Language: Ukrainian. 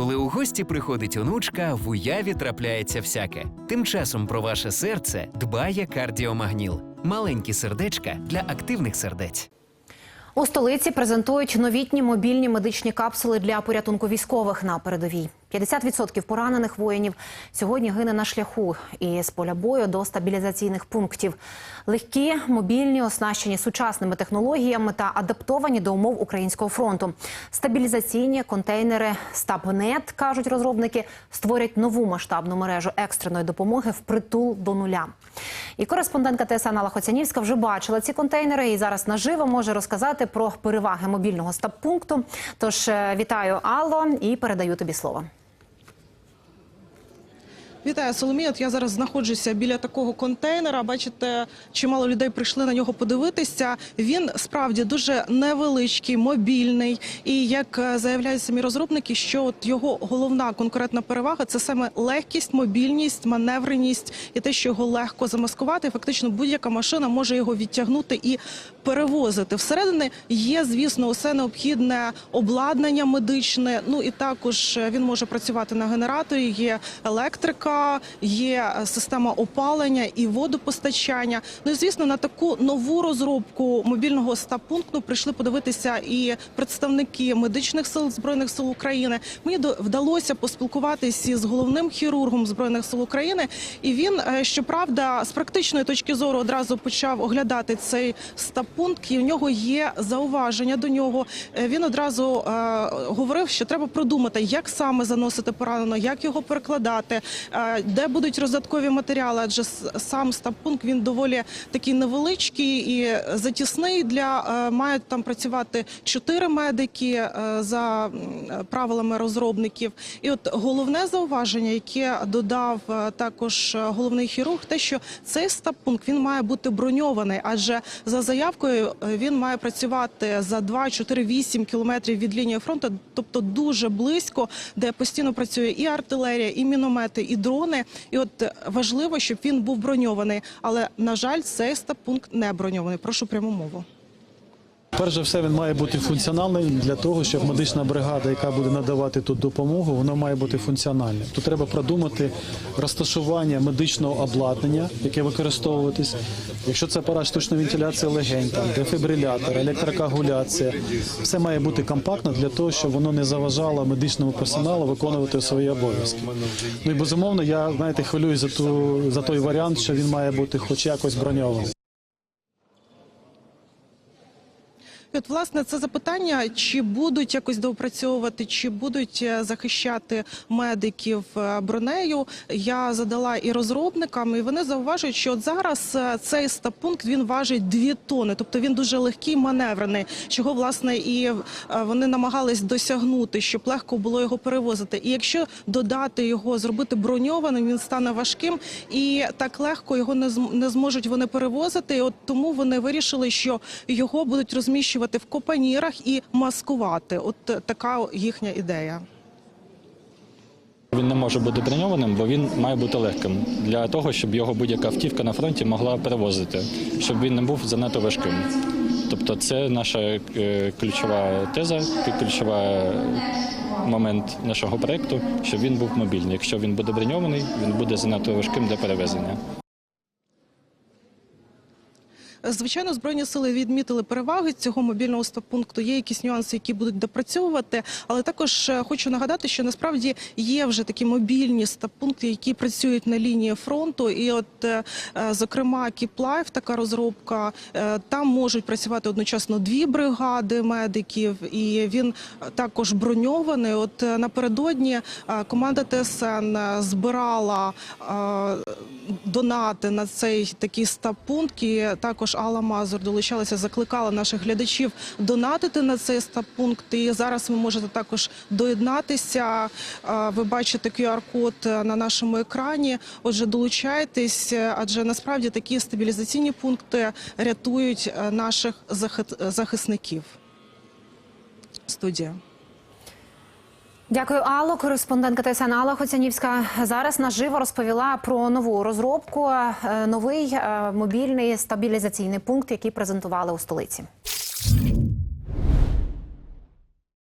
Коли у гості приходить онучка, в уяві трапляється всяке. Тим часом про ваше серце дбає кардіомагніл. Маленькі сердечка для активних сердець. У столиці презентують новітні мобільні медичні капсули для порятунку військових на передовій. 50% поранених воїнів сьогодні гине на шляху і з поля бою до стабілізаційних пунктів. Легкі, мобільні, оснащені сучасними технологіями та адаптовані до умов українського фронту. Стабілізаційні контейнери Стабнет, кажуть розробники, створять нову масштабну мережу екстреної допомоги впритул до нуля. І кореспондентка ТСН Алла Хоцянівська вже бачила ці контейнери і зараз наживо може розказати про переваги мобільного стаб-пункту. Тож е, вітаю Алло і передаю тобі слово. Вітаю, Соломія. Я зараз знаходжуся біля такого контейнера. Бачите, чимало людей прийшли на нього подивитися. Він справді дуже невеличкий, мобільний. І як е, заявляють самі розробники, що от його головна конкурентна перевага це саме легкість, мобільність, маневреність і те, що його легко замаскувати. Фактично, будь-яка машина може його відтягнути і перевозити. Всередині є, звісно, усе необхідне обладнання медичне. Ну і також е, він може працювати на генераторі. Є електрика, є е, система опалення і водопостачання. Ну і звісно, на таку нову розробку мобільного стаб-пункту прийшли подивитися і представники медичних сил збройних сил України. Мені вдалося поспілкуватися з головним хірургом збройних сил України, і він е, щоправда з практичної точки зору одразу почав оглядати цей стаб-пункт. І у нього є зауваження до нього. Е, Він одразу говорив, що треба продумати, як саме заносити поранено, як його перекладати, де будуть роздаткові матеріали. Адже сам стаб-пункт він доволі такий невеличкий і затісний. Для е, мають там працювати чотири медики е, за правилами розробників. І от головне зауваження, яке додав е, також головний хірург, те, що цей стаб-пункт він має бути броньований, адже за заявкою він має працювати за 2, 4, 8 кілометрів від лінії фронту, тобто дуже близько, де постійно працює і артилерія, і міномети, і дрони. І от е, важливо, щоб він був броньований. Але на жаль, цей стаб-пункт не броньований. Прошу пряму мову. Перш за все, він має бути функціональним для того, щоб медична бригада, яка буде надавати тут допомогу, вона має бути функціональним. Тут треба продумати розташування медичного обладнання, яке використовуватись. Якщо це апарат штучної вентиляції легень, там дефібрилятор, електрокоагуляція, все має бути компактно для того, щоб воно не заважало медичному персоналу виконувати свої обов'язки. Ну і безумовно, я знаєте, хвилююсь за ту за той варіант, що він має бути хоч якось броньований. От власне це запитання, чи будуть якось доопрацьовувати, чи будуть е, захищати медиків е, бронею. Я задала і розробникам, і вони зауважують, що от зараз е, цей стаб-пункт він важить 2 тони, тобто він дуже легкий, маневрений, чого власне і вони намагались досягнути, щоб легко було його перевозити. І якщо додати його, зробити броньованим, він стане важким і так легко його не зможуть вони перевозити. І от тому вони вирішили, що його будуть розміщувати в копанірах і маскувати. От е, така їхня ідея. Він не може бути броньованим, бо він має бути легким для того, щоб його будь-яка автівка на фронті могла перевозити, щоб він не був занадто важким. Тобто, це наша е, ключова теза, ключова момент нашого проекту, щоб він був мобільний. Якщо він буде броньований, він буде занадто важким для перевезення. Звичайно, збройні сили відмітили переваги цього мобільного стаб-пункту. Є якісь нюанси, які будуть допрацьовувати. Але також е, хочу нагадати, що насправді є вже такі мобільні стаб-пункти, які працюють на лінії фронту. І, от, е, е, зокрема, Кіплайф, така розробка, там можуть працювати одночасно дві бригади медиків, і він також броньований. От напередодні команда ТСН збирала донати на цей такий стаб-пункт. І також Алла Мазур долучалася, закликала наших глядачів донатити на цей стаб-пункт. І зараз ви можете також доєднатися. Е, Ви бачите QR-код на нашому екрані. Отже, долучайтесь, е, адже насправді такі стабілізаційні пункти рятують е, наших захисників. Студія. Дякую, Алло. Кореспондентка ТСН Алла Хоцянівська зараз наживо розповіла про нову розробку, е, новий е, мобільний стабілізаційний пункт, який презентували у столиці.